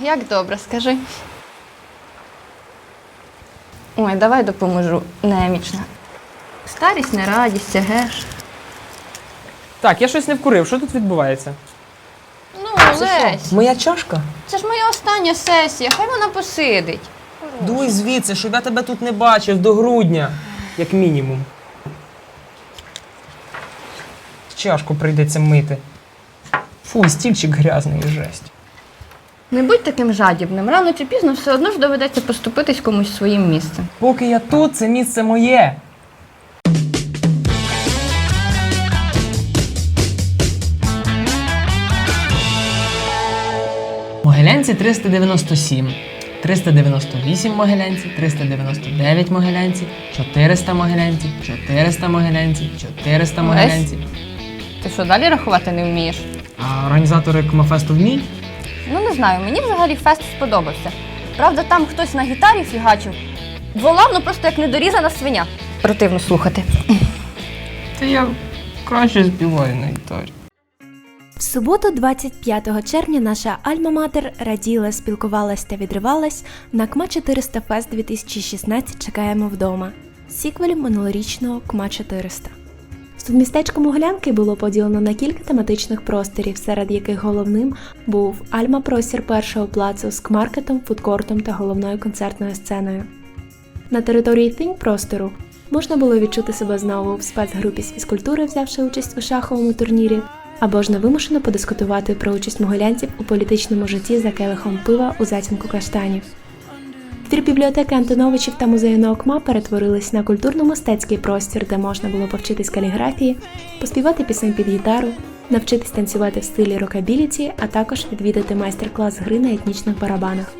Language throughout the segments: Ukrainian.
Як добре, скажи. Ой, давай допоможу, немічна. Старість не радість, геш. Так, я щось не вкурив. Що тут відбувається? Ну, Лесь, Моя чашка? це ж моя остання сесія, хай вона посидить. Дуй звідси, щоб я тебе тут не бачив до грудня, як мінімум. Чашку прийдеться мити. Фу, стільчик грязний, жесть. Не будь таким жадібним. Рано чи пізно все одно ж доведеться поступитись комусь своїм місцем. Поки я тут, це місце моє. Могилянці 397, 398 могилянці, 399 могилянці, 400 могилянці, 400 могилянці, 400 могилянці. Ти що, далі рахувати не вмієш? А організатори Кмафесту вміють? Ну не знаю, мені взагалі фест сподобався. Правда, там хтось на гітарі фігачив. Волав, ну просто як недорізана свиня. Противно слухати. Та я краще співаю на гітарі. В суботу, 25 червня, наша Альма-Матер раділа, спілкувалась та відривалась на КМА 400 Фест 2016 Чекаємо вдома. Сіквель минулорічного КМА 400. Студмістечко Могилянки було поділено на кілька тематичних просторів, серед яких головним був Альма-простір першого плацу з кмаркетом, фудкортом та головною концертною сценою. На території Think простору можна було відчути себе знову в спецгрупі з фізкультури, взявши участь у шаховому турнірі, або ж невимушено подискутувати про участь могилянців у політичному житті за келихом пива у затінку каштанів. Твір бібліотеки Антоновичів та музею Наукма перетворились на культурно-мистецький простір, де можна було повчитись каліграфії, поспівати пісень під гітару, навчитись танцювати в стилі рокабіліті, а також відвідати майстер-клас гри на етнічних барабанах.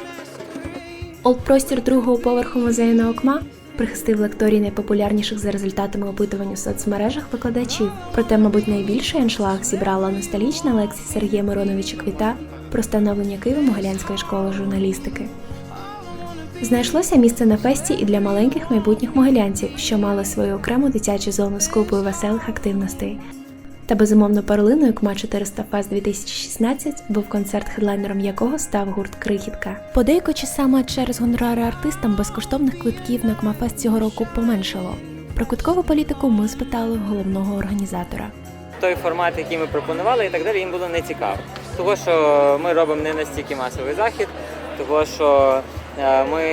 Олдпростір другого поверху музею Наукма прихистив лекторій найпопулярніших за результатами опитувань у соцмережах викладачів. Проте, мабуть, найбільший аншлаг зібрала ностальгічна лекція Сергія Мироновича Квіта про становлення Києво-Могилянської школи журналістики. Знайшлося місце на фесті і для маленьких майбутніх могилянців, що мали свою окрему дитячу зону з купою веселих активностей. Та безумовно перлиною КМА 400 Фест 2016 був концерт, хедлайнером якого став гурт Крихітка. Подейкуючи саме через гонорари артистам безкоштовних квитків на КМА-фест цього року поменшало. Про квиткову політику ми спитали головного організатора. той формат, який ми пропонували, і так далі, їм було не цікаво. Того, що ми робимо не настільки масовий захід, того, що ми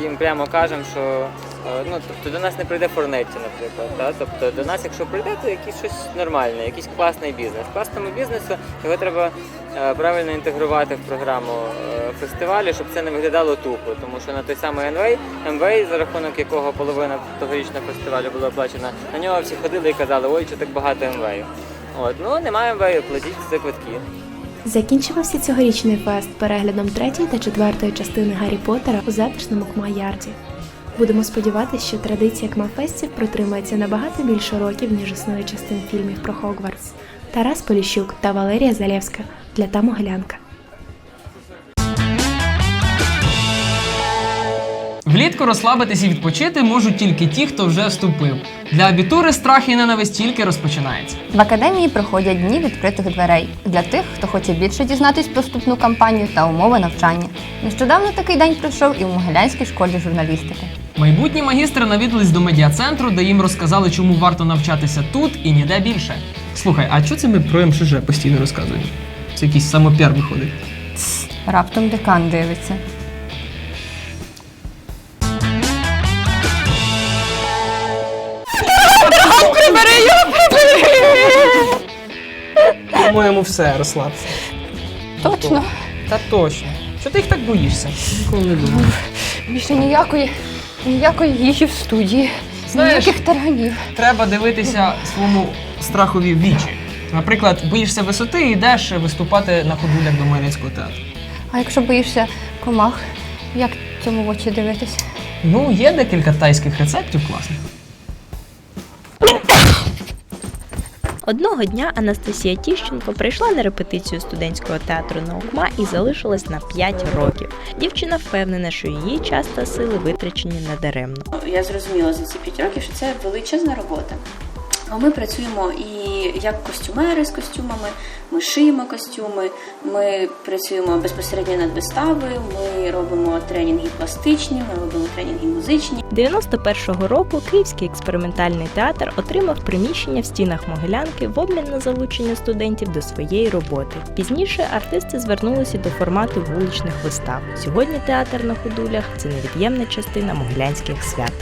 їм прямо кажемо, що е, ну, тобто до нас не прийде форнетті, наприклад. Та? Тобто до нас, якщо прийде, то якийсь щось нормальне, якийсь класний бізнес. Класному бізнесу його треба е, правильно інтегрувати в програму е, фестивалю, щоб це не виглядало тупо. Тому що на той самий МВ, МВ, за рахунок якого половина тогорічного фестивалю була оплачена, на нього всі ходили і казали, ой, що так багато МВ. От, ну немає МВ, платіть за квитки. Закінчився цьогорічний фест переглядом третьої та четвертої частини Гаррі Поттера у затишному Кма-Ярді. Будемо сподіватися, що традиція Кма-фестів протримається набагато більше років, ніж існує частин фільмів про Хогвартс. Тарас Поліщук та Валерія Залєвська для та Могилянка. Влітку розслабитись і відпочити можуть тільки ті, хто вже вступив. Для абітури страх і ненависть тільки розпочинається. В академії проходять дні відкритих дверей для тих, хто хоче більше дізнатись про вступну кампанію та умови навчання. Нещодавно такий день пройшов і в Могилянській школі журналістики. Майбутні магістри навідались до медіа-центру, де їм розказали, чому варто навчатися тут і ніде більше. Слухай, а чого це ми про МШЖ постійно розказуємо? Це якийсь самопіар виходить. Раптом декан дивиться. По-моєму, все, розслабся. Точно. Та точно. Що ти їх так боїшся? Ніколи не думав. Більше ніякої, ніякої їжі в студії. Знаєш- Ніяких таранів. Треба дивитися своєму страхові в вічі. Наприклад, боїшся висоти і йдеш виступати на ходулях до Майницького театру. А якщо боїшся комах, як цьому в очі дивитись? Ну, є декілька тайських рецептів класних. Одного дня Анастасія Тіщенко прийшла на репетицію студентського театру Наукма і залишилась на 5 років. Дівчина впевнена, що її час та сили витрачені надаремно. Я зрозуміла за ці п'ять років, що це величезна робота. Ми працюємо і як костюмери з костюмами, ми шиємо костюми, ми працюємо безпосередньо над виставою, ми робимо тренінги пластичні, ми робимо тренінги музичні. 91-го року Київський експериментальний театр отримав приміщення в стінах Могилянки в обмін на залучення студентів до своєї роботи. Пізніше артисти звернулися до формату вуличних вистав. Сьогодні театр на ходулях це невід'ємна частина могилянських свят.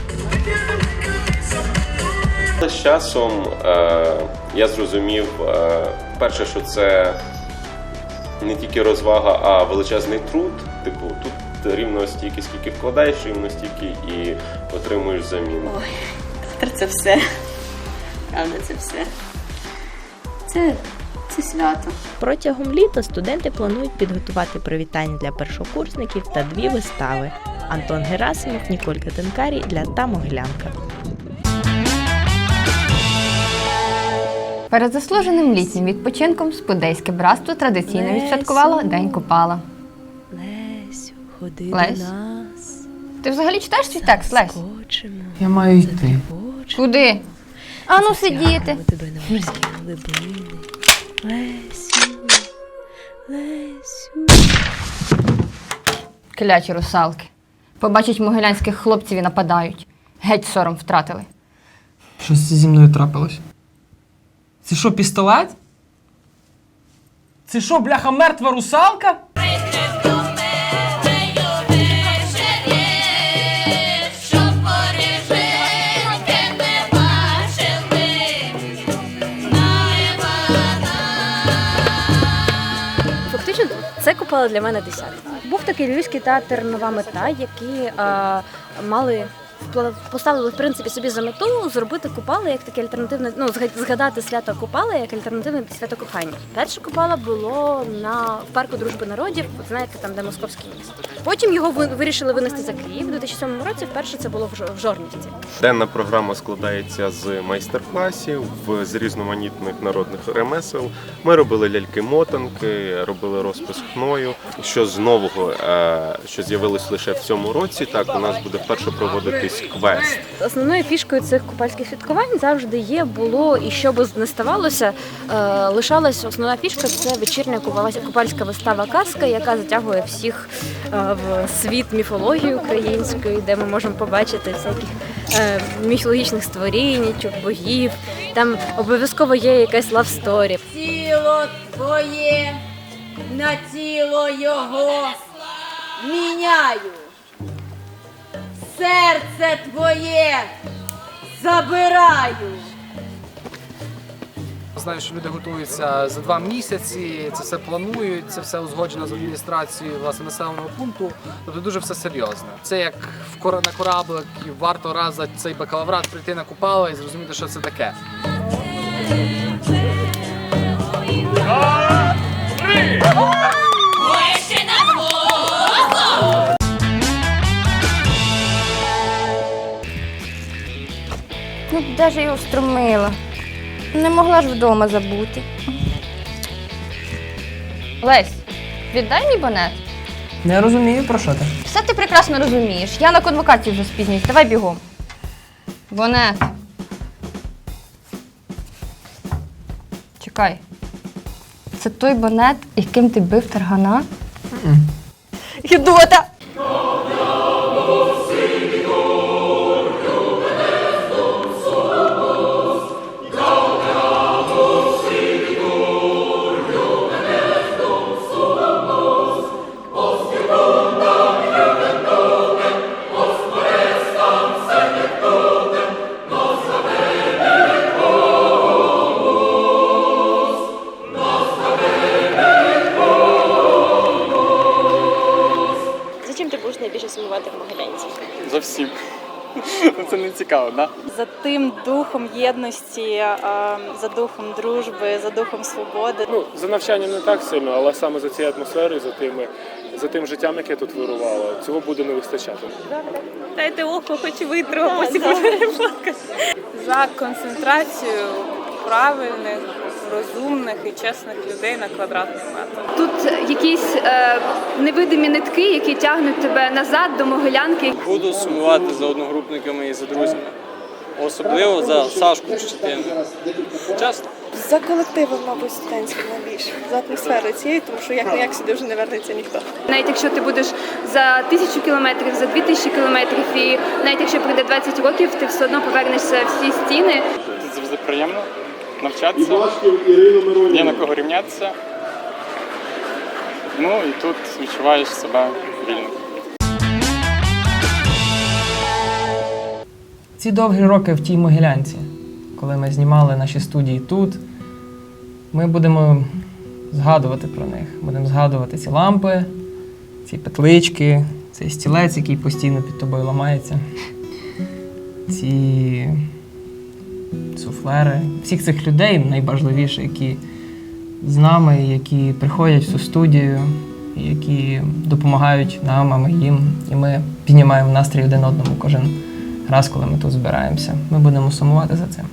З часом е, я зрозумів, е, перше, що це не тільки розвага, а величезний труд. Типу, тут рівно стільки, скільки вкладаєш, рівно стільки і отримуєш заміну. Ой, театр це все. Правда, це все. Це, це свято. Протягом літа студенти планують підготувати привітання для першокурсників та дві вистави. Антон Герасимов, Ніколь Катенкарі для та Могилянка. Перед заслуженим літнім відпочинком Спудейське братство традиційно відсвяткувало День Купала. Лесю, ходи Лесь? до нас. Ти взагалі читаєш свій текст, Лесь? Я маю йти. Куди? А ну сидіти. тебе на морські глибини. Лесю, Лесю. Кляті русалки. Побачать могилянських хлопців і нападають. Геть сором втратили. Щось зі мною трапилось. Це що, пістолет? Це що, бляха, мертва русалка? Фактично, це купала для мене десятка. Був такий львівський театр Нова мета, які е, мали поставили в принципі собі за мету зробити купали як таке альтернативне, ну зга- згадати свято Купала як альтернативне свято кохання. Перше Купала було на парку дружби народів, знаєте, там де московський міст. Потім його вирішили винести за Київ. У 2007 році вперше це було в Жо- Жорнівці. Денна програма складається з майстер-класів в- з різноманітних народних ремесел. Ми робили ляльки-мотанки, робили розпис хною. Що з нового, е, що з'явилось лише в цьому році, так у нас буде вперше проводитись квест. Основною фішкою цих купальських святкувань завжди є, було і що би не ставалося, е, лишалась основна фішка це вечірня купальська вистава казка, яка затягує всіх е, в світ міфології української, де ми можемо побачити всяких е, міфологічних створінь, богів. Там обов'язково є якась лавсторі. тіло твоє на тіло його міняю. Серце твоє забираю. Знаю, що люди готуються за два місяці, це все планують, це все узгоджено з адміністрацією власне населеного пункту. Тобто дуже все серйозно. Це як в на кораблик, і варто раз за цей бакалаврат прийти на купало і зрозуміти, що це таке. Ну, де ж його струмила? Не могла ж вдома забути. Лесь, віддай мій бонет. Не розумію, про що ти. Все ти прекрасно розумієш. Я на конвокацію вже спізнююсь. Давай бігом. Бонет. Чекай. Це той бонет, яким ти бив таргана? Гідота! Да? За тим духом єдності, за духом дружби, за духом свободи. Ну, за навчанням не так сильно, але саме за цією атмосферою, за тими, за тим життям, яке тут вирувало, цього буде не вистачати. Дайте око, хоч потім За концентрацію правильних, розумних і чесних людей на квадратний метр. Тут якісь е, невидимі нитки, які тягнуть тебе назад до могилянки. Буду сумувати за одногрупниками і за друзями. особливо за Сашку Щетину. Чесно. За колективом, мабуть, студентським найбільше, за атмосферою цієї, тому що як ніяк сюди вже не вернеться ніхто. Навіть якщо ти будеш за тисячу кілометрів, за дві тисячі кілометрів, і навіть якщо пройде 20 років, ти все одно повернешся в ці стіни. Тут завжди приємно навчатися, є на кого рівнятися. Ну і тут відчуваєш себе вільно. Ці довгі роки в тій Могилянці, коли ми знімали наші студії тут, ми будемо згадувати про них. Будемо згадувати ці лампи, ці петлички, цей стілець, який постійно під тобою ламається, ці суфлери, всіх цих людей найважливіше, які з нами, які приходять в цю студію, які допомагають нам, а ми їм. І ми піднімаємо настрій один одному кожен раз, коли ми тут збираємося. Ми будемо сумувати за цим.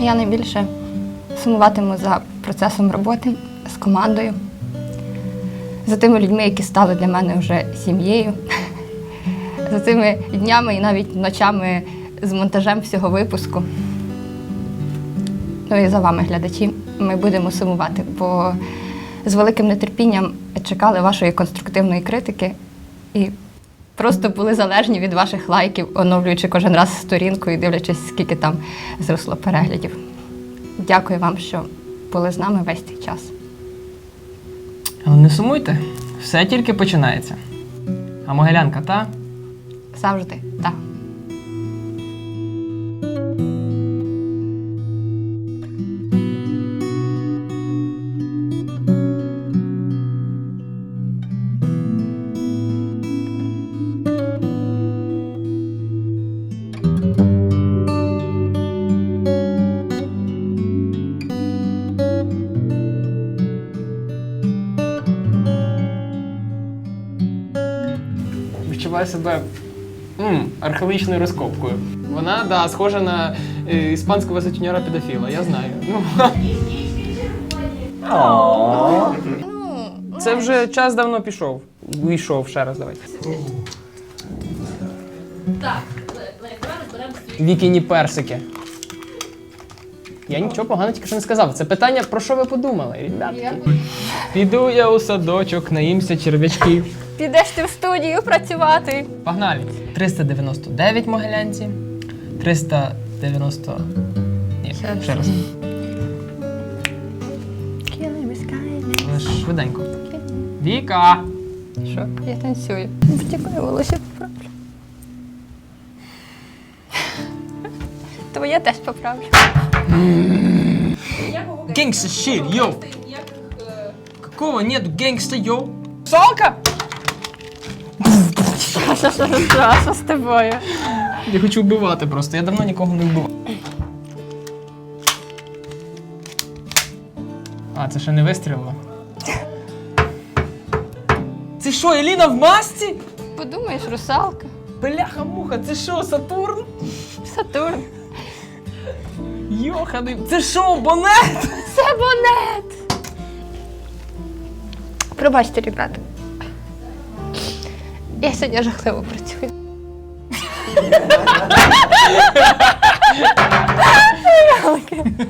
Я найбільше сумуватиму за процесом роботи з командою, за тими людьми, які стали для мене вже сім'єю, за цими днями і навіть ночами з монтажем всього випуску. Ну і за вами, глядачі, ми будемо сумувати, бо з великим нетерпінням чекали вашої конструктивної критики і просто були залежні від ваших лайків, оновлюючи кожен раз сторінку і дивлячись, скільки там зросло переглядів. Дякую вам, що були з нами весь цей час. Але не сумуйте, все тільки починається. А Могилянка та Завжди так. Відчуваю себе м, археологічною розкопкою. Вона, да, схожа на е, іспанського сутіньора педофіла, я знаю. Ну. Це вже час давно пішов. Вийшов ще раз, давайте. Вікіні персики. Я нічого поганого тільки що не сказав. Це питання, про що ви подумали, ребятки? Піду я у садочок, наїмся черв'ячків. Підеш ти в студію працювати. Погнали. 399 могилянці. 390. Ні, ще раз. Але ж швиденько. Віка! Що? Я танцюю. Втікаю, волосся поправлю. Твоє теж поправлю. Гангста shit, йоу! Какого нету гангста, йоу? Салка? Що, що, що, що з тобою? Я хочу вбивати просто, я давно нікого не вбивав. А, це ще не вистрілило. Це що, Еліна в масці? Подумаєш, русалка. Бляха-муха, це що, Сатурн? Сатурн. Йоханий, це що, бонет? Це монет. Пробачте, ребята. Я сьогодні жахливо працюю.